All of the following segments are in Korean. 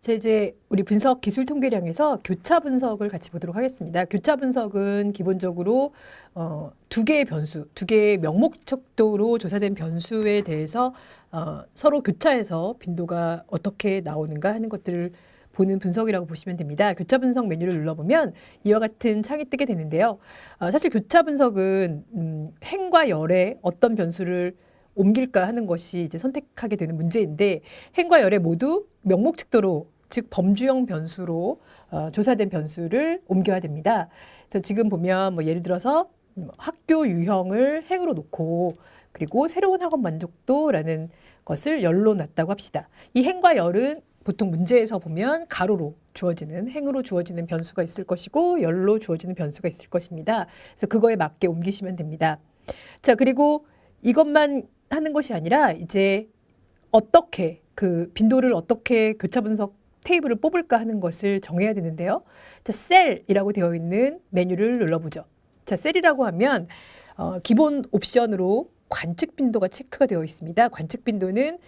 자, 이제 우리 분석 기술 통계량에서 교차 분석을 같이 보도록 하겠습니다. 교차 분석은 기본적으로 어, 두 개의 변수, 두 개의 명목 척도로 조사된 변수에 대해서 어, 서로 교차해서 빈도가 어떻게 나오는가 하는 것들을 보는 분석이라고 보시면 됩니다. 교차 분석 메뉴를 눌러보면 이와 같은 창이 뜨게 되는데요. 어, 사실 교차 분석은 음, 행과 열의 어떤 변수를 옮길까 하는 것이 이제 선택하게 되는 문제인데 행과 열의 모두 명목측도로 즉 범주형 변수로 어, 조사된 변수를 옮겨야 됩니다. 그래서 지금 보면 뭐 예를 들어서 음, 학교 유형을 행으로 놓고 그리고 새로운 학원 만족도라는 것을 열로 놨다고 합시다. 이 행과 열은 보통 문제에서 보면 가로로 주어지는 행으로 주어지는 변수가 있을 것이고 열로 주어지는 변수가 있을 것입니다. 그래서 그거에 맞게 옮기시면 됩니다. 자, 그리고 이것만 하는 것이 아니라 이제 어떻게 그 빈도를 어떻게 교차 분석 테이블을 뽑을까 하는 것을 정해야 되는데요. 자, 셀이라고 되어 있는 메뉴를 눌러보죠. 자, 셀이라고 하면 어, 기본 옵션으로 관측 빈도가 체크가 되어 있습니다. 관측 빈도는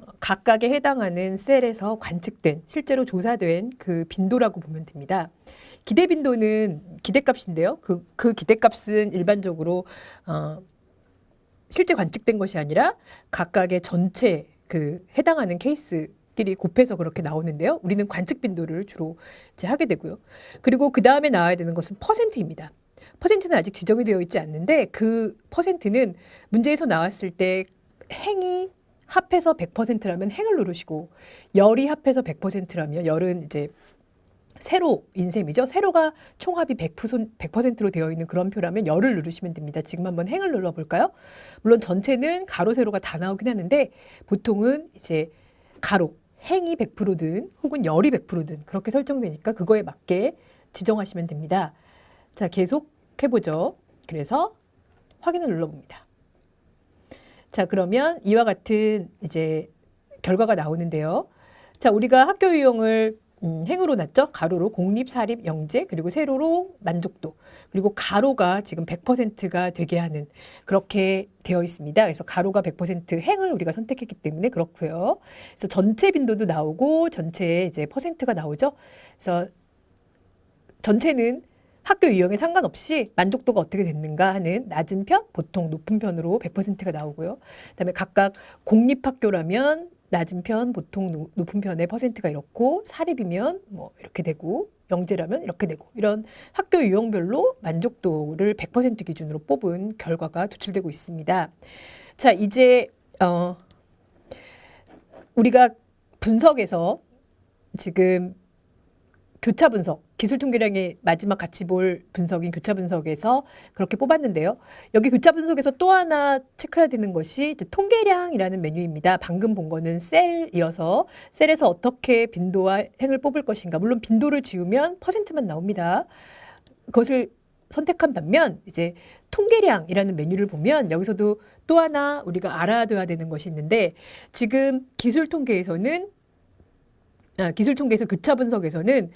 어, 각각에 해당하는 셀에서 관측된 실제로 조사된 그 빈도라고 보면 됩니다. 기대 빈도는 기대값인데요. 그, 그 기대값은 일반적으로 어, 실제 관측된 것이 아니라 각각의 전체 그 해당하는 케이스끼리 곱해서 그렇게 나오는데요. 우리는 관측 빈도를 주로 이제 하게 되고요. 그리고 그 다음에 나와야 되는 것은 퍼센트입니다. 퍼센트는 아직 지정이 되어 있지 않는데 그 퍼센트는 문제에서 나왔을 때 행이 합해서 100%라면 행을 누르시고 열이 합해서 100%라면 열은 이제 세로 인 셈이죠. 세로가 총합이 100%, 100%로 되어 있는 그런 표라면 열을 누르시면 됩니다. 지금 한번 행을 눌러볼까요? 물론 전체는 가로, 세로가 다 나오긴 하는데 보통은 이제 가로, 행이 100%든 혹은 열이 100%든 그렇게 설정되니까 그거에 맞게 지정하시면 됩니다. 자, 계속 해보죠. 그래서 확인을 눌러봅니다. 자, 그러면 이와 같은 이제 결과가 나오는데요. 자, 우리가 학교 유형을 음, 행으로 놨죠. 가로로 공립, 사립, 영재, 그리고 세로로 만족도, 그리고 가로가 지금 100%가 되게 하는 그렇게 되어 있습니다. 그래서 가로가 100% 행을 우리가 선택했기 때문에 그렇고요. 그래서 전체 빈도도 나오고 전체에 이제 퍼센트가 나오죠. 그래서 전체는 학교 유형에 상관없이 만족도가 어떻게 됐는가 하는 낮은 편, 보통 높은 편으로 100%가 나오고요. 그다음에 각각 공립학교라면 낮은 편, 보통 노- 높은 편의 퍼센트가 이렇고 사립이면 뭐 이렇게 되고 영재라면 이렇게 되고 이런 학교 유형별로 만족도를 100% 기준으로 뽑은 결과가 도출되고 있습니다. 자, 이제 어 우리가 분석에서 지금 교차 분석, 기술 통계량의 마지막 같이 볼 분석인 교차 분석에서 그렇게 뽑았는데요. 여기 교차 분석에서 또 하나 체크해야 되는 것이 통계량이라는 메뉴입니다. 방금 본 거는 셀이어서 셀에서 어떻게 빈도와 행을 뽑을 것인가. 물론 빈도를 지우면 퍼센트만 나옵니다. 그것을 선택한 반면 이제 통계량이라는 메뉴를 보면 여기서도 또 하나 우리가 알아둬야 되는 것이 있는데 지금 기술 통계에서는 아, 기술 통계에서 교차 분석에서는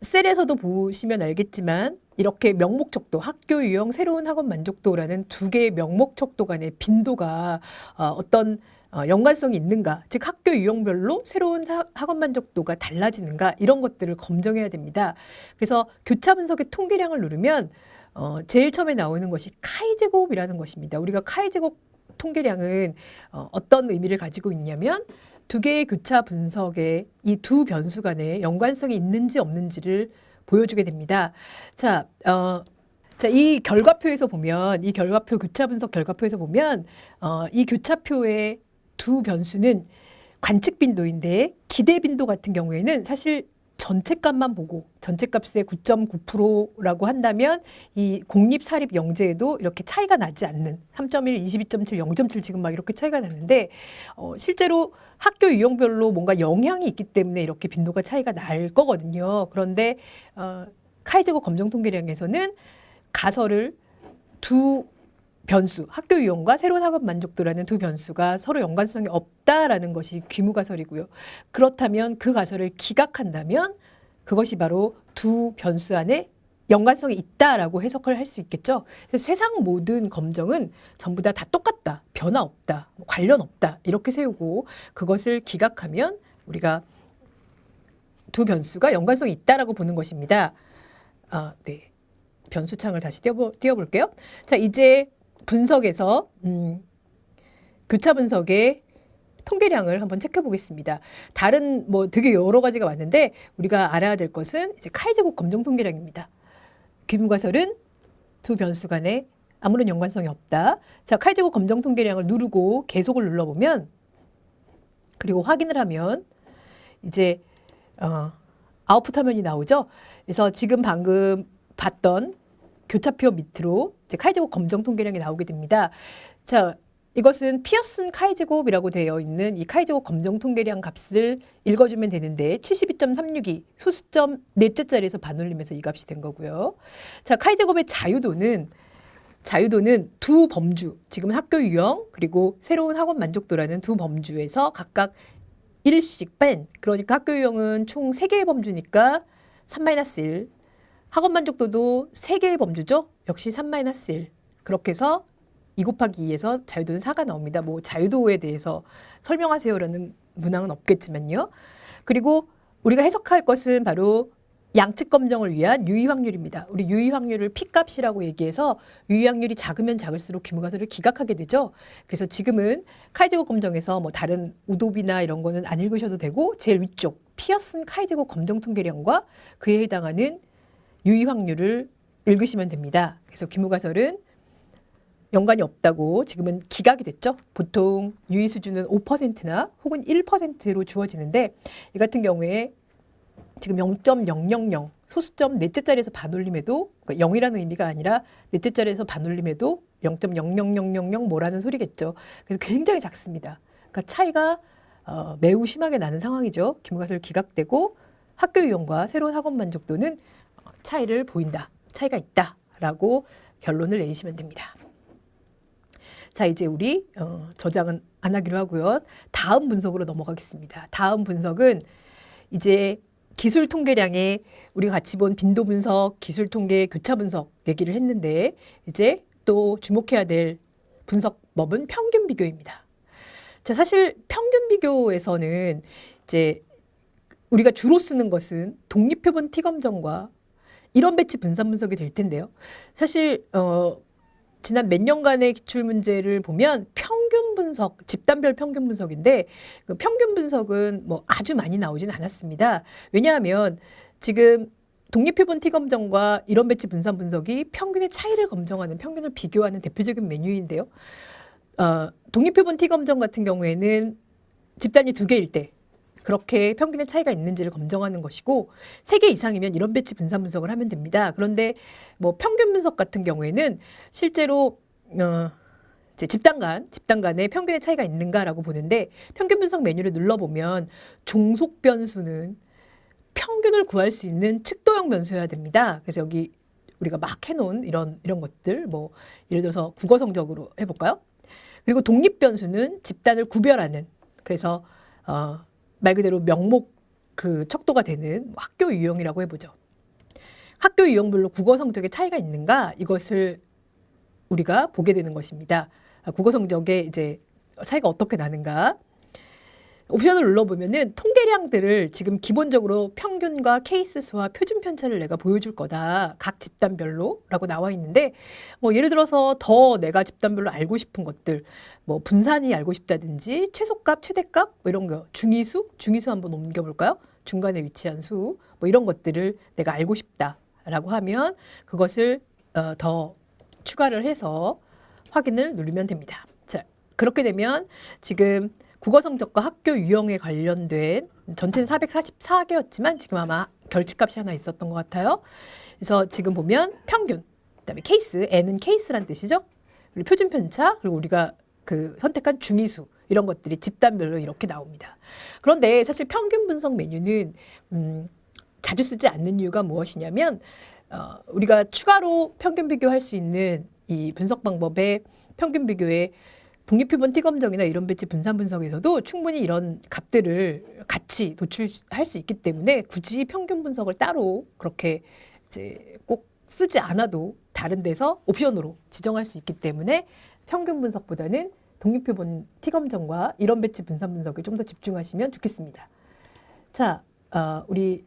셀에서도 보시면 알겠지만 이렇게 명목 척도, 학교 유형 새로운 학원 만족도라는 두 개의 명목 척도 간의 빈도가 어, 어떤 어, 연관성이 있는가, 즉 학교 유형별로 새로운 사- 학원 만족도가 달라지는가 이런 것들을 검증해야 됩니다. 그래서 교차 분석의 통계량을 누르면 어, 제일 처음에 나오는 것이 카이 제곱이라는 것입니다. 우리가 카이 제곱 통계량은 어, 어떤 의미를 가지고 있냐면 두 개의 교차 분석에 이 두 변수 간에 연관성이 있는지 없는지를 보여주게 됩니다. 자, 어, 자, 이 결과표에서 보면, 이 결과표, 교차 분석 결과표에서 보면, 어, 이 교차표의 두 변수는 관측 빈도인데, 기대 빈도 같은 경우에는 사실 전체 값만 보고, 전체 값의 9.9%라고 한다면, 이 공립, 사립, 영재에도 이렇게 차이가 나지 않는 3.1, 22.7, 0.7 지금 막 이렇게 차이가 나는데, 어, 실제로 학교 유형별로 뭔가 영향이 있기 때문에 이렇게 빈도가 차이가 날 거거든요. 그런데 어, 카이제곱 검정 통계량에서는 가설을 두 변수, 학교 유형과 새로운 학업 만족도라는 두 변수가 서로 연관성이 없다라는 것이 귀무 가설이고요. 그렇다면 그 가설을 기각한다면 그것이 바로 두 변수 안에 연관성이 있다라고 해석을 할 수 있겠죠. 세상 모든 검정은 전부 다 다 똑같다, 변화 없다, 뭐 관련 없다 이렇게 세우고 그것을 기각하면 우리가 두 변수가 연관성이 있다라고 보는 것입니다. 아, 네. 변수창을 다시 띄워 띄워볼게요. 자, 이제 분석에서 음, 교차 분석의 통계량을 한번 체크해 보겠습니다. 다른 뭐 되게 여러 가지가 많은데 우리가 알아야 될 것은 이제 카이 제곱 검정 통계량입니다. 기분과 설은 두 변수 간에 아무런 연관성이 없다. 자, 카이 제곱 검정 통계량을 누르고 계속을 눌러보면 그리고 확인을 하면 이제 어, 아웃풋 화면이 나오죠. 그래서 지금 방금 봤던 교차표 밑으로 이제 카이제곱 검정 통계량이 나오게 됩니다. 자, 이것은 피어슨 카이제곱이라고 되어 있는 이 카이제곱 검정 통계량 값을 읽어주면 되는데 72.362 소수점 넷째 자리에서 반올림해서 이 값이 된 거고요. 자, 카이제곱의 자유도는 자유도는 두 범주, 지금 학교 유형 그리고 새로운 학원 만족도라는 두 범주에서 각각 1씩 뺀 그러니까 학교 유형은 총 3개의 범주니까 3-1 학원 만족도도 3개의 범주죠. 역시 3-1 그렇게 해서 2 곱하기 2에서 자유도는 4가 나옵니다. 뭐 자유도에 대해서 설명하세요라는 문항은 없겠지만요. 그리고 우리가 해석할 것은 바로 양측 검정을 위한 유의 확률입니다. 우리 유의 확률을 p 값이라고 얘기해서 유의 확률이 작으면 작을수록 규모가설을 기각하게 되죠. 그래서 지금은 카이제곱 검정에서 뭐 다른 우도비나 이런 거는 안 읽으셔도 되고 제일 위쪽 피어슨 카이제곱 검정 통계량과 그에 해당하는 유의 확률을 읽으시면 됩니다. 그래서 규모가설은 연관이 없다고 지금은 기각이 됐죠. 보통 유의 수준은 5%나 혹은 1%로 주어지는데 이 같은 경우에 지금 0.000 소수점 넷째 자리에서 반올림해도 그러니까 0이라는 의미가 아니라 넷째 자리에서 반올림해도 0.00000 뭐라는 소리겠죠. 그래서 굉장히 작습니다. 그러니까 차이가 어, 매우 심하게 나는 상황이죠. 기무가설 기각되고 학교 유형과 새로운 학원 만족도는 어, 차이를 보인다. 차이가 있다 라고 결론을 내리시면 됩니다. 자, 이제 우리 어, 저장은 안 하기로 하고요. 다음 분석으로 넘어가겠습니다. 다음 분석은 이제 기술 통계량에 우리가 같이 본 빈도 분석, 기술 통계, 교차 분석 얘기를 했는데 이제 또 주목해야 될 분석법은 평균 비교입니다. 자, 사실 평균 비교에서는 이제 우리가 주로 쓰는 것은 독립표본 T검정과 이런 배치 분산 분석이 될 텐데요. 사실 어 지난 몇 년간의 기출 문제를 보면 평균 분석, 집단별 평균 분석인데 그 평균 분석은 뭐 아주 많이 나오진 않았습니다. 왜냐하면 지금 독립표본 T검정과 이런 배치 분산 분석이 평균의 차이를 검정하는 평균을 비교하는 대표적인 메뉴인데요. 어, 독립표본 T검정 같은 경우에는 집단이 두 개일 때 그렇게 평균의 차이가 있는지를 검정하는 것이고 세 개 이상이면 이런 배치 분산 분석을 하면 됩니다. 그런데 뭐 평균 분석 같은 경우에는 실제로 어 집단 간 집단 간의 평균의 차이가 있는가라고 보는데 평균 분석 메뉴를 눌러 보면 종속 변수는 평균을 구할 수 있는 측도형 변수여야 됩니다. 그래서 여기 우리가 막 해놓은 이런 이런 것들 뭐 예를 들어서 국어 성적으로 해볼까요? 그리고 독립 변수는 집단을 구별하는 그래서 어, 말 그대로 명목 그 척도가 되는 학교 유형이라고 해보죠. 학교 유형별로 국어 성적의 차이가 있는가 이것을 우리가 보게 되는 것입니다. 아, 국어 성적의 이제 차이가 어떻게 나는가. 옵션을 눌러보면은 통계량들을 지금 기본적으로 평균과 케이스 수와 표준 편차를 내가 보여줄 거다. 각 집단별로 라고 나와 있는데 뭐 예를 들어서 더 내가 집단별로 알고 싶은 것들 뭐 분산이 알고 싶다든지 최소값, 최대값 뭐 이런 거 중위수, 중위수 한번 옮겨볼까요? 중간에 위치한 수 뭐 이런 것들을 내가 알고 싶다라고 하면 그것을 어, 더 추가를 해서 확인을 누르면 됩니다. 자 그렇게 되면 지금 국어 성적과 학교 유형에 관련된 전체는 444개였지만 지금 아마 결집값이 하나 있었던 것 같아요. 그래서 지금 보면 평균, 그다음에 케이스, n은 케이스란 뜻이죠. 그리고 표준 편차, 그리고 우리가 그 선택한 중위수 이런 것들이 집단별로 이렇게 나옵니다. 그런데 사실 평균 분석 메뉴는 음, 자주 쓰지 않는 이유가 무엇이냐면 어, 우리가 추가로 평균 비교할 수 있는 이 분석 방법의 평균 비교에 독립표본 T검정이나 이런 배치 분산 분석에서도 충분히 이런 값들을 같이 노출할 수 있기 때문에 굳이 평균 분석을 따로 그렇게 이제 꼭 쓰지 않아도 다른 데서 옵션으로 지정할 수 있기 때문에 평균 분석보다는 독립표본 T검정과 이런 배치 분산 분석에 좀 더 집중하시면 좋겠습니다. 자, 어, 우리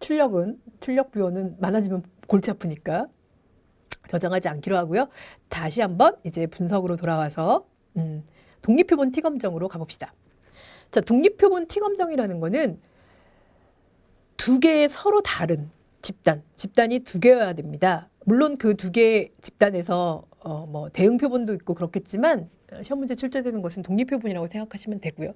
출력은 출력 비원은 많아지면 골치 아프니까 저장하지 않기로 하고요. 다시 한번 이제 분석으로 돌아와서 음, 독립표본 T 검정으로 가봅시다. 자, 독립표본 T 검정이라는 거는 두 개의 서로 다른 집단, 집단이 두 개여야 됩니다. 물론 그 두개 집단에서 어, 뭐 대응 표본도 있고 그렇겠지만 어, 시험 문제 출제되는 것은 독립 표본이라고 생각하시면 되고요.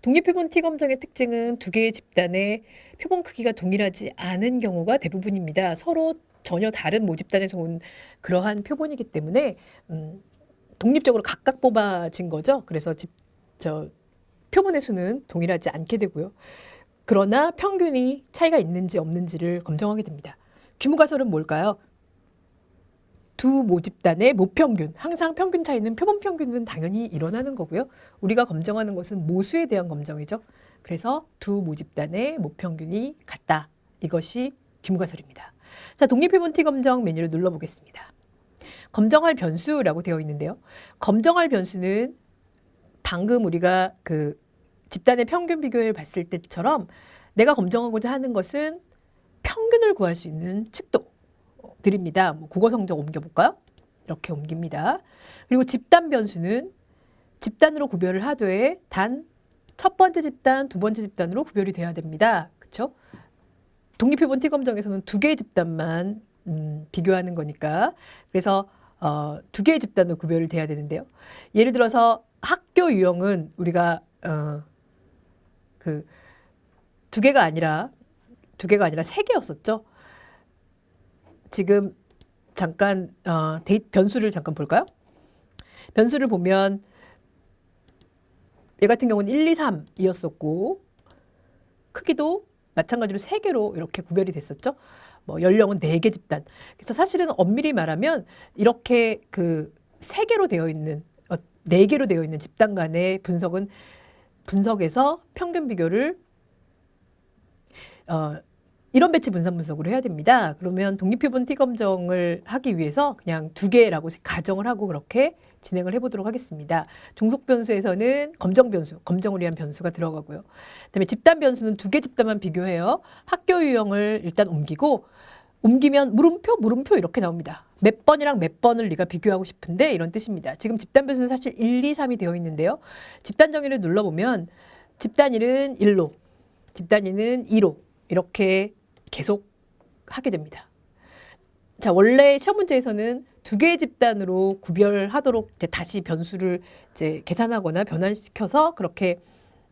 독립 표본 T 검정의 특징은 두 개의 집단의 표본 크기가 동일하지 않은 경우가 대부분입니다. 서로 전혀 다른 모집단에서 온 그러한 표본이기 때문에 음, 독립적으로 각각 뽑아진 거죠. 그래서 집, 저 표본의 수는 동일하지 않게 되고요. 그러나 평균이 차이가 있는지 없는지를 검정하게 됩니다. 규모가설은 뭘까요? 두 모집단의 모평균, 항상 평균 차이는 표본 평균은 당연히 일어나는 거고요. 우리가 검정하는 것은 모수에 대한 검정이죠. 그래서 두 모집단의 모평균이 같다. 이것이 규모가설입니다. 자, 독립표본 T 검정 메뉴를 눌러보겠습니다. 검정할 변수라고 되어 있는데요. 검정할 변수는 방금 우리가 그 집단의 평균 비교를 봤을 때처럼 내가 검정하고자 하는 것은 평균을 구할 수 있는 측도들입니다. 뭐 국어 성적 옮겨볼까요? 이렇게 옮깁니다. 그리고 집단 변수는 집단으로 구별을 하되 단 첫 번째 집단, 두 번째 집단으로 구별이 돼야 됩니다. 그렇죠? 독립표본 T 검정에서는 두 개의 집단만 음, 비교하는 거니까 그래서 어, 두 개의 집단으로 구별이 돼야 되는데요. 예를 들어서 학교 유형은 우리가 어, 그 두 개가 아니라 두 개가 아니라 세 개였었죠. 지금 잠깐 어, 데이 변수를 잠깐 볼까요? 변수를 보면 얘 같은 경우는 1, 2, 3이었었고 크기도 마찬가지로 세 개로 이렇게 구별이 됐었죠. 뭐 연령은 네 개 집단. 그래서 사실은 엄밀히 말하면 이렇게 그 세 개로 되어 있는 어, 네 개로 되어 있는 집단 간의 분석은 분석에서 평균 비교를 어, 이런 배치 분산 분석으로 해야 됩니다. 그러면 독립표본 T 검정을 하기 위해서 그냥 두 개라고 가정을 하고 그렇게 진행을 해보도록 하겠습니다. 종속 변수에서는 검정 변수, 검정을 위한 변수가 들어가고요. 그다음에 집단 변수는 두 개 집단만 비교해요. 학교 유형을 일단 옮기고 옮기면 물음표, 물음표 이렇게 나옵니다. 몇 번이랑 몇 번을 네가 비교하고 싶은데 이런 뜻입니다. 지금 집단 변수는 사실 1, 2, 3이 되어 있는데요. 집단 정의를 눌러보면 집단 1은 1로, 집단 2는 2로 이렇게 계속 하게 됩니다. 자, 원래 시험 문제에서는 두 개의 집단으로 구별하도록 이제 다시 변수를 이제 계산하거나 변환시켜서 그렇게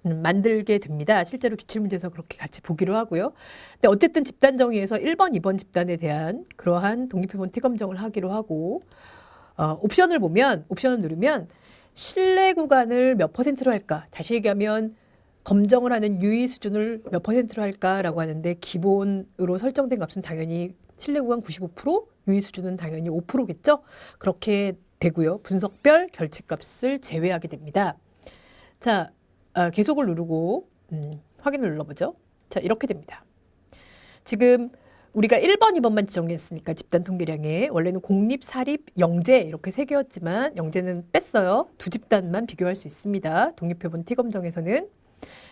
음, 만들게 됩니다. 실제로 기출 문제에서 그렇게 같이 보기로 하고요. 근데 어쨌든 집단 정의에서 1번, 2번 집단에 대한 그러한 독립표본 T 검정을 하기로 하고 어, 옵션을 보면 옵션을 누르면 신뢰 구간을 몇 퍼센트로 할까? 다시 얘기하면 검정을 하는 유의 수준을 몇 퍼센트로 할까라고 하는데 기본으로 설정된 값은 당연히 신뢰 구간 95%, 유의 수준은 당연히 5%겠죠. 그렇게 되고요. 분석별 결칙값을 제외하게 됩니다. 자, 아, 계속을 누르고 음, 확인을 눌러보죠. 자, 이렇게 됩니다. 지금 우리가 1번, 2번만 지정했으니까 집단 통계량에 원래는 공립, 사립, 영재 이렇게 세 개였지만 영재는 뺐어요. 두 집단만 비교할 수 있습니다. 독립표본 T 검정에서는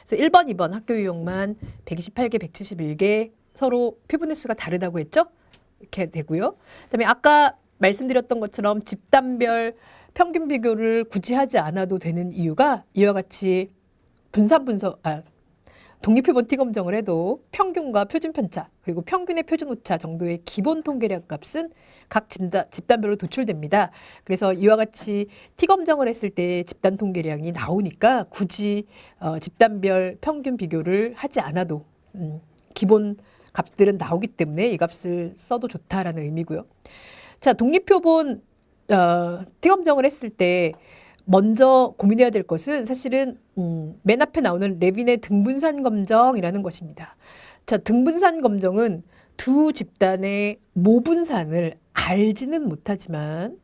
그래서 1번, 2번 학교 유형만 128개, 171개 서로 표본의 수가 다르다고 했죠? 이렇게 되고요. 그다음에 아까 말씀드렸던 것처럼 집단별 평균 비교를 굳이 하지 않아도 되는 이유가 이와 같이 분산 분석, 아, 독립표본 T 검정을 해도 평균과 표준 편차 그리고 평균의 표준 오차 정도의 기본 통계량 값은 각 집단, 집단별로 도출됩니다. 그래서 이와 같이 T 검정을 했을 때 집단 통계량이 나오니까 굳이 어, 집단별 평균 비교를 하지 않아도 음, 기본 값들은 나오기 때문에 이 값을 써도 좋다라는 의미고요. 자, 독립표본 어, T 검정을 했을 때 먼저 고민해야 될 것은 사실은 음, 맨 앞에 나오는 레빈의 등분산 검정이라는 것입니다. 자, 등분산 검정은 두 집단의 모분산을 알지는 못하지만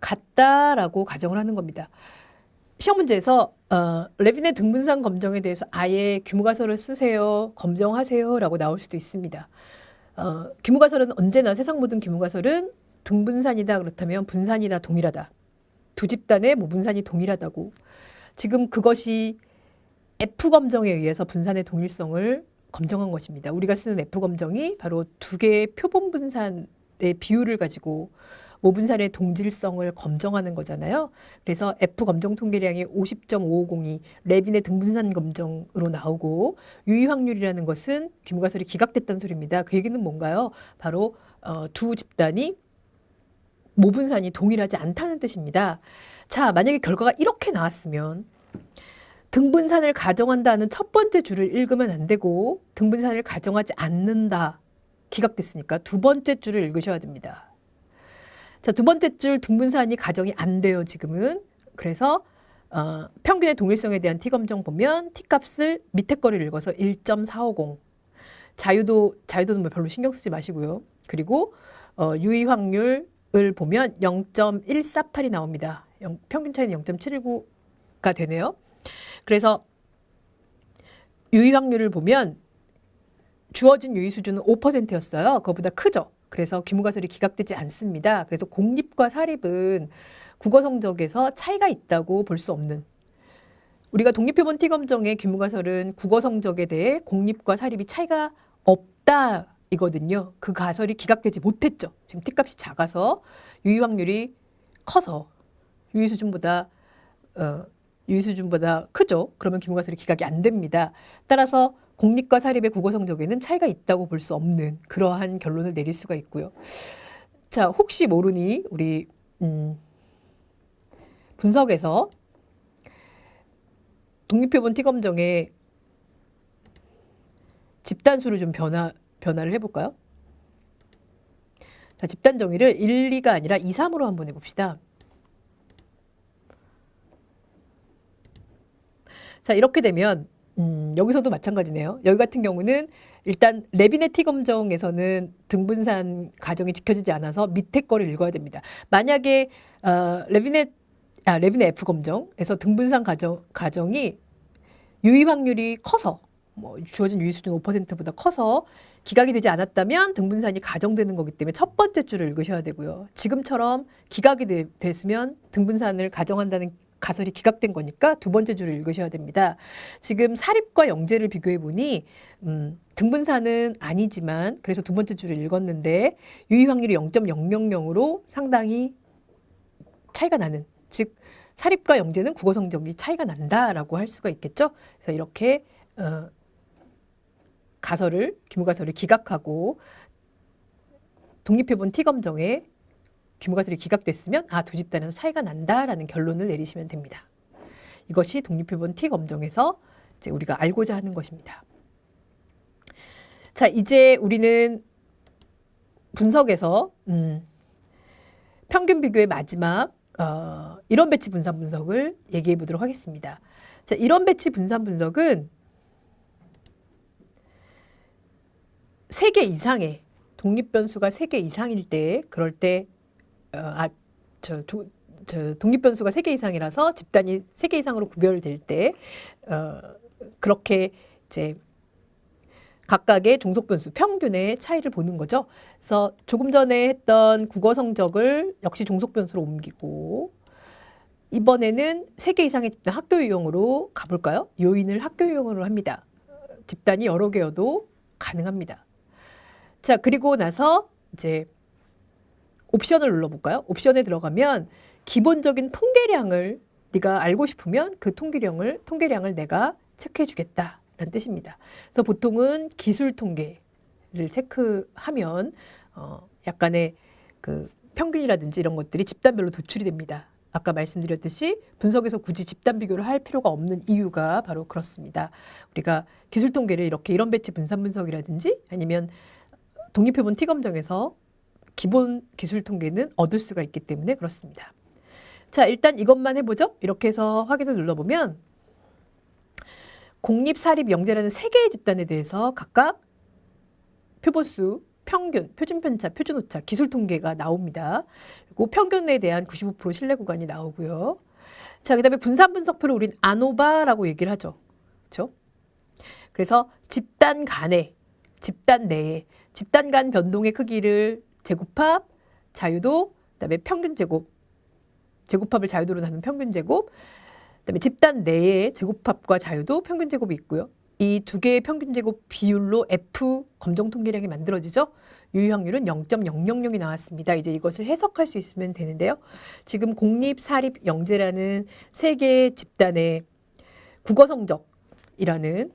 같다라고 가정을 하는 겁니다. 시험 문제에서 어, 레빈의 등분산 검정에 대해서 아예 규모가설을 쓰세요, 검정하세요라고 나올 수도 있습니다. 어, 규모가설은 언제나 세상 모든 규모가설은 등분산이다 그렇다면 분산이다 동일하다. 두 집단의 모분산이 동일하다고. 지금 그것이 F 검정에 의해서 분산의 동일성을 검정한 것입니다. 우리가 쓰는 F 검정이 바로 두 개의 표본 분산의 비율을 가지고 모분산의 동질성을 검정하는 거잖아요. 그래서 F 검정 통계량이 50.550이 레빈의 등분산 검정으로 나오고 유의 확률이라는 것은 귀무가설이 기각됐다는 소리입니다. 그 얘기는 뭔가요? 바로 어, 두 집단이 모분산이 동일하지 않다는 뜻입니다. 자, 만약에 결과가 이렇게 나왔으면 등분산을 가정한다는 첫 번째 줄을 읽으면 안 되고 등분산을 가정하지 않는다. 기각됐으니까 두 번째 줄을 읽으셔야 됩니다. 자, 두 번째 줄 등분산이 가정이 안 돼요, 지금은. 그래서 어, 평균의 동일성에 대한 t 검정 보면 t 값을 밑에 거를 읽어서 1.450. 자유도 자유도는 뭐 별로 신경 쓰지 마시고요. 그리고 어, 유의 확률을 보면 0.148이 나옵니다. 영- 평균 차이는 0.719가 되네요. 그래서 유의 확률을 보면 주어진 유의 수준은 5%였어요. 그거보다 크죠. 그래서 귀무가설이 기각되지 않습니다. 그래서 공립과 사립은 국어 성적에서 차이가 있다고 볼 수 없는 우리가 독립표본 T검정의 귀무가설은 국어 성적에 대해 공립과 사립이 차이가 없다 이거든요. 그 가설이 기각되지 못했죠. 지금 T값이 작아서 유의 확률이 커서 유의 수준보다 어, 유의 수준보다 크죠. 그러면 귀무가설이 기각이 안 됩니다. 따라서 공립과 사립의 국어 성적에는 차이가 있다고 볼 수 없는 그러한 결론을 내릴 수가 있고요. 자, 혹시 모르니 우리 음, 분석에서 독립표본 T검정의 집단수를 좀 변화 변화를 해볼까요? 자, 집단 정의를 1, 2가 아니라 2, 3으로 한번 해봅시다. 자, 이렇게 되면 음, 여기서도 마찬가지네요. 여기 같은 경우는 일단 레비네 T 검정에서는 등분산 가정이 지켜지지 않아서 밑에 거를 읽어야 됩니다. 만약에 어, 레비네 아, 레비네 F 검정에서 등분산 가정 가정이 유의 확률이 커서 뭐 주어진 유의 수준 5%보다 커서 기각이 되지 않았다면 등분산이 가정되는 거기 때문에 첫 번째 줄을 읽으셔야 되고요. 지금처럼 기각이 되, 됐으면 등분산을 가정한다는 가설이 기각된 거니까 두 번째 줄을 읽으셔야 됩니다. 지금 사립과 영재를 비교해 보니 음, 등분산은 아니지만 그래서 두 번째 줄을 읽었는데 유의 확률이 0.000으로 상당히 차이가 나는 즉 사립과 영재는 국어 성적이 차이가 난다라고 할 수가 있겠죠. 그래서 이렇게 어, 가설을 규모가설을 기각하고 독립해본 T 검정 에 규모가설이 기각됐으면 아 두 집단에서 차이가 난다라는 결론을 내리시면 됩니다. 이것이 독립해본 T 검정에서 이제 우리가 알고자 하는 것입니다. 자 이제 우리는 분석에서 음, 평균 비교의 마지막 어, 이런 배치 분산 분석을 얘기해 보도록 하겠습니다. 자 이런 배치 분산 분석은 세 개 이상의 독립 변수가 세 개 이상일 때 그럴 때 어, 아, 저, 도, 저 독립 변수가 세 개 이상이라서 집단이 세 개 이상으로 구별될 때 어, 그렇게 이제 각각의 종속 변수 평균의 차이를 보는 거죠. 그래서 조금 전에 했던 국어 성적을 역시 종속 변수로 옮기고 이번에는 세 개 이상의 집단 학교 유형으로 가볼까요? 요인을 학교 유형으로 합니다. 집단이 여러 개여도 가능합니다. 자, 그리고 나서 이제 옵션을 눌러볼까요? 옵션에 들어가면 기본적인 통계량을 네가 알고 싶으면 그 통계량을 통계량을 내가 체크해 주겠다라는 뜻입니다. 그래서 보통은 기술 통계를 체크하면 어, 약간의 그 평균이라든지 이런 것들이 집단별로 도출이 됩니다. 아까 말씀드렸듯이 분석에서 굳이 집단 비교를 할 필요가 없는 이유가 바로 그렇습니다. 우리가 기술 통계를 이렇게 이런 배치 분산 분석이라든지 아니면 독립해본 T 검정에서 기본 기술 통계는 얻을 수가 있기 때문에 그렇습니다. 자, 일단 이것만 해보죠. 이렇게 해서 확인을 눌러보면 공립, 사립, 영재라는 세 개의 집단에 대해서 각각 표본수, 평균, 표준 편차, 표준 오차, 기술 통계가 나옵니다. 그리고 평균에 대한 95% 신뢰 구간이 나오고요. 자, 그다음에 분산 분석표를 우린 아노바라고 얘기를 하죠. 그렇죠? 그래서 집단 간에, 집단 내에 집단 간 변동의 크기를 제곱합, 자유도, 그다음에 평균 제곱, 제곱합을 자유도로 나눈 평균 제곱, 그다음에 집단 내에 제곱합과 자유도 평균 제곱이 있고요. 이 두 개의 평균 제곱 비율로 F 검정 통계량이 만들어지죠. 유효 확률은 0.000이 나왔습니다. 이제 이것을 해석할 수 있으면 되는데요. 지금 공립, 사립, 영재라는 세 개의 집단의 국어 성적이라는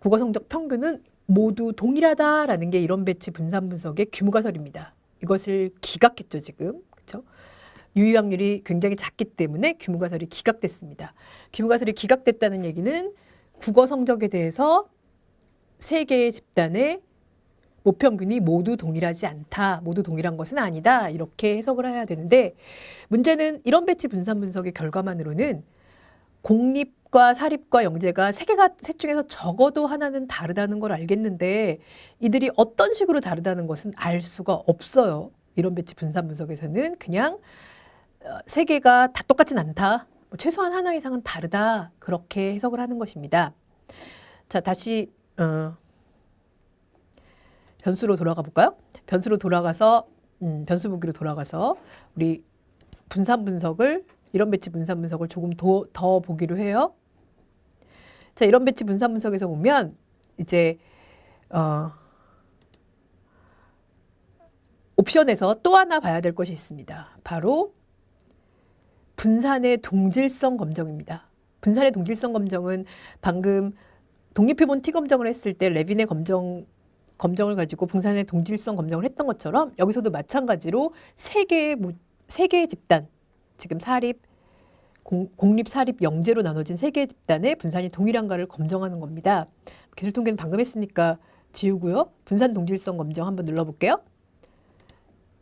국어 성적 평균은 모두 동일하다라는 게 이론 배치 분산 분석의 규모가설입니다. 이것을 기각했죠 지금 그렇죠? 유효확률이 굉장히 작기 때문에 규모가설이 기각됐습니다. 규모가설이 기각됐다는 얘기는 국어 성적에 대해서 세 개의 집단의 모평균이 모두 동일하지 않다. 모두 동일한 것은 아니다. 이렇게 해석을 해야 되는데 문제는 이런 배치 분산 분석의 결과만으로는 공립과 사립과 영재가 세 개가 셋 중에서 적어도 하나는 다르다는 걸 알겠는데 이들이 어떤 식으로 다르다는 것은 알 수가 없어요. 이런 배치 분산 분석에서는 그냥 어, 세 개가 다 똑같진 않다. 뭐 최소한 하나 이상은 다르다. 그렇게 해석을 하는 것입니다. 자, 다시 어, 변수로 돌아가 볼까요? 변수로 돌아가서 음, 변수 보기로 돌아가서 우리 분산 분석을 이런 배치 분산 분석을 조금 더, 더 보기로 해요. 자, 이런 배치 분산 분석에서 보면 이제 어, 옵션에서 또 하나 봐야 될 것이 있습니다. 바로 분산의 동질성 검정입니다. 분산의 동질성 검정은 방금 독립해본 T 검정을 했을 때 레빈의 검정 검정을 가지고 분산의 동질성 검정을 했던 것처럼 여기서도 마찬가지로 세 개의 모- 세 개의 집단 지금 사립 공, 공립 사립 영재로 나눠진 세 개의 집단의 분산이 동일한가를 검정하는 겁니다. 기술 통계는 방금 했으니까 지우고요. 분산 동질성 검정 한번 눌러볼게요.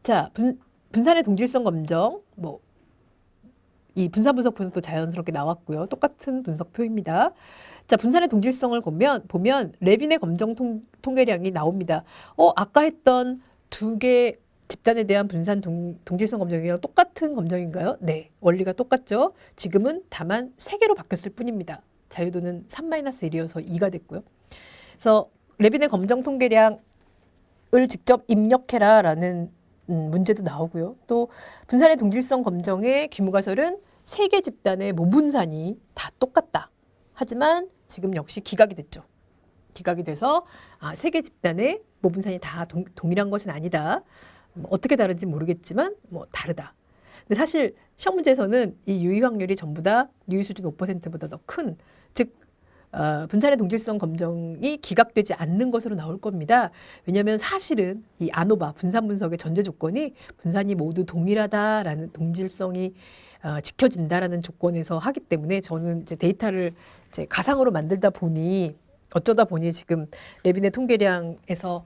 자, 분, 분산의 동질성 검정 뭐 이 분산 분석표는 또 자연스럽게 나왔고요. 똑같은 분석표입니다. 자, 분산의 동질성을 보면 보면 레빈의 검정 통, 통계량이 나옵니다. 어, 아까 했던 두 개 집단에 대한 분산 동, 동질성 검정이랑 똑같은 검정인가요? 네, 원리가 똑같죠. 지금은 다만 세 개로 바뀌었을 뿐입니다. 자유도는 3-1이어서 2가 됐고요. 그래서 레빈의 검정 통계량을 직접 입력해라 라는 음, 문제도 나오고요. 또 분산의 동질성 검정의 규모가설은 세 개 집단의 모분산이 다 똑같다. 하지만 지금 역시 기각이 됐죠. 기각이 돼서 아, 세 개 집단의 모분산이 다 동, 동일한 것은 아니다. 뭐 어떻게 다른지 모르겠지만 뭐 다르다. 근데 사실 시험 문제에서는 이 유의 확률이 전부 다 유의 수준 5%보다 더 큰, 즉 어, 분산의 동질성 검정이 기각되지 않는 것으로 나올 겁니다. 왜냐하면 사실은 이 아노바 분산 분석의 전제 조건이 분산이 모두 동일하다라는 동질성이 어, 지켜진다라는 조건에서 하기 때문에 저는 이제 데이터를 이제 가상으로 만들다 보니 어쩌다 보니 지금 레빈의 통계량에서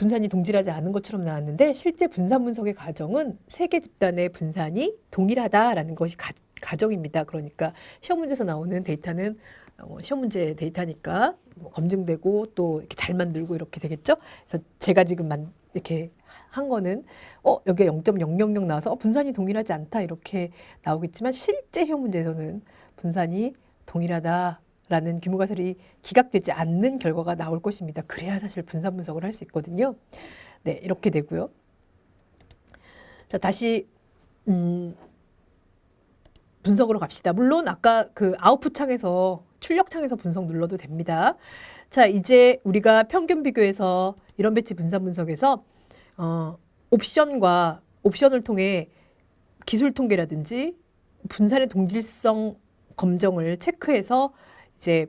분산이 동질하지 않은 것처럼 나왔는데 실제 분산 분석의 과정은 세 개 집단의 분산이 동일하다라는 것이 가, 가정입니다. 그러니까 시험 문제에서 나오는 데이터는 어, 시험 문제 데이터니까 뭐 검증되고 또 이렇게 잘 만들고 이렇게 되겠죠. 그래서 제가 지금 만, 이렇게 한 거는 어 여기 0.000 나와서 어, 분산이 동일하지 않다 이렇게 나오겠지만 실제 시험 문제에서는 분산이 동일하다 라는 규모 가설이 기각되지 않는 결과가 나올 것입니다. 그래야 사실 분산 분석을 할 수 있거든요. 네 이렇게 되고요. 자 다시 음, 분석으로 갑시다. 물론 아까 그 아웃풋 창에서 출력 창에서 분석 눌러도 됩니다. 자, 이제 우리가 평균 비교해서 이런 배치 분산 분석에서 어, 옵션과 옵션을 통해 기술 통계라든지 분산의 동질성 검정을 체크해서 이제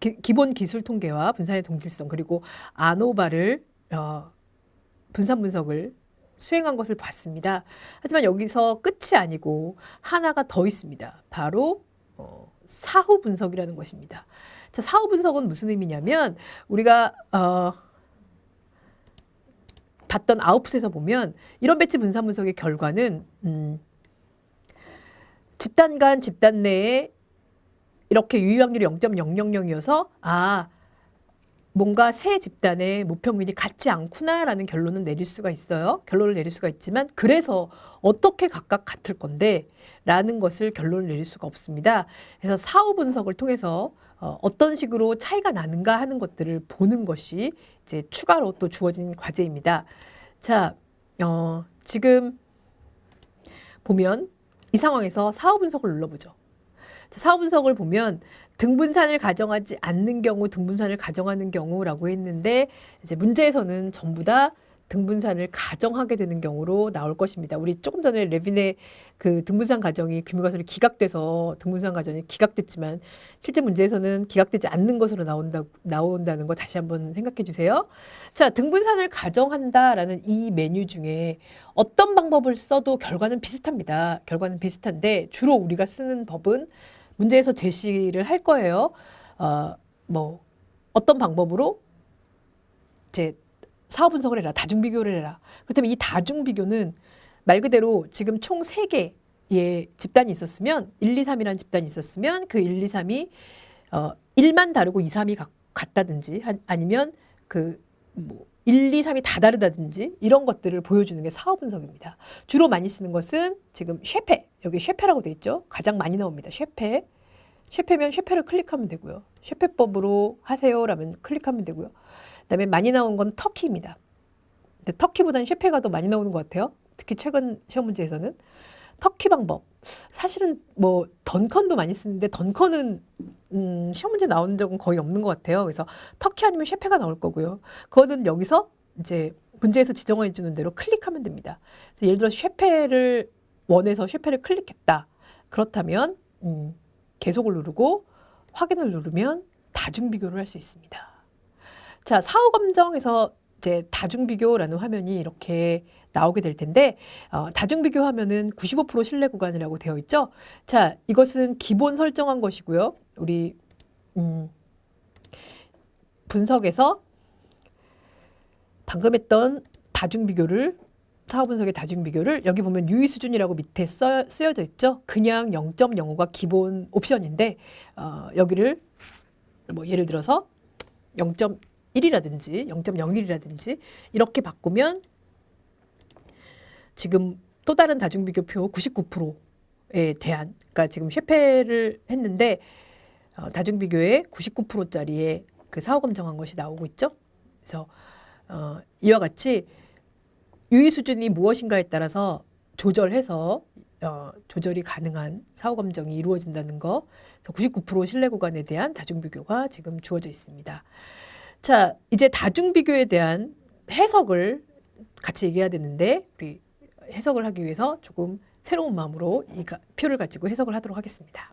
기, 기본 기술 통계와 분산의 동질성 그리고 아노바를 어, 분산 분석을 수행한 것을 봤습니다. 하지만 여기서 끝이 아니고 하나가 더 있습니다. 바로 어, 사후 분석이라는 것입니다. 자, 사후 분석은 무슨 의미냐면 우리가 어, 봤던 아웃풋에서 보면 이런 배치 분산 분석의 결과는 음, 집단 간 집단 내에 이렇게 유효확률이 0.000이어서 아 뭔가 세 집단의 모평균이 같지 않구나라는 결론은 내릴 수가 있어요. 결론을 내릴 수가 있지만 그래서 어떻게 각각 같을 건데 라는 것을 결론을 내릴 수가 없습니다. 그래서 사후 분석을 통해서 어, 어떤 식으로 차이가 나는가 하는 것들을 보는 것이 이제 추가로 또 주어진 과제입니다. 자, 어, 지금 보면 이 상황에서 사후 분석을 눌러보죠. 자, 사후 분석을 보면 등분산을 가정하지 않는 경우, 등분산을 가정하는 경우라고 했는데 이제 문제에서는 전부 다 등분산을 가정하게 되는 경우로 나올 것입니다. 우리 조금 전에 레빈의 그 등분산 가정이 규모가설이 기각돼서 등분산 가정이 기각됐지만 실제 문제에서는 기각되지 않는 것으로 나온다 나온다는 거 다시 한번 생각해 주세요. 자, 등분산을 가정한다라는 이 메뉴 중에 어떤 방법을 써도 결과는 비슷합니다. 결과는 비슷한데 주로 우리가 쓰는 법은 문제에서 제시를 할 거예요. 어, 뭐 어떤 방법으로 제 사업 분석을 해라. 다중 비교를 해라. 그렇다면 이 다중 비교는 말 그대로 지금 총 세개의 집단이 있었으면 1, 2, 3이라는 집단이 있었으면 그 1, 2, 3이 어 1만 다르고 2, 3이 가- 같다든지 한- 아니면 그뭐 1, 2, 3이 다 다르다든지 이런 것들을 보여주는 게 사업 분석입니다. 주로 많이 쓰는 것은 지금 쉐페 여기 쉐페라고 돼 있죠. 가장 많이 나옵니다. 쉐페 쉐페면 쉐페를 클릭하면 되고요. 쉐페법으로 하세요라면 클릭하면 되고요. 그다음에 많이 나오는 건 터키입니다. 근데 터키보다는 쉐페가 더 많이 나오는 것 같아요. 특히 최근 시험 문제에서는 터키 방법. 사실은 뭐 던컨도 많이 쓰는데 던컨은 음, 시험 문제 나오는 적은 거의 없는 것 같아요. 그래서 터키 아니면 쉐페가 나올 거고요. 그거는 여기서 이제 문제에서 지정해 주는 대로 클릭하면 됩니다. 예를 들어 쉐페를 원해서 쉐페를 클릭했다. 그렇다면 음, 계속을 누르고 확인을 누르면 다중 비교를 할 수 있습니다. 자, 사후 검정에서 이제 다중 비교라는 화면이 이렇게 나오게 될 텐데 어, 다중 비교하면은 95% 신뢰 구간이라고 되어 있죠. 자, 이것은 기본 설정한 것이고요. 우리 음, 분석에서 방금 했던 다중 비교를 사후 분석의 다중 비교를 여기 보면 유의 수준이라고 밑에 써, 쓰여져 있죠. 그냥 0.05가 기본 옵션인데 어, 여기를 뭐 예를 들어서 0.1이라든지 0.01이라든지 이렇게 바꾸면 지금 또 다른 다중 비교표 99%에 대한 그러니까 지금 쉐페를 했는데 어, 다중 비교에 99%짜리의 그 사후 검정한 것이 나오고 있죠. 그래서 어, 이와 같이 유의 수준이 무엇인가에 따라서 조절해서 어, 조절이 가능한 사후 검정이 이루어진다는 거. 그래서 99% 신뢰 구간에 대한 다중 비교가 지금 주어져 있습니다. 자, 이제 다중 비교에 대한 해석을 같이 얘기해야 되는데 우리 해석을 하기 위해서 조금 새로운 마음으로 이 가- 표를 가지고 해석을 하도록 하겠습니다.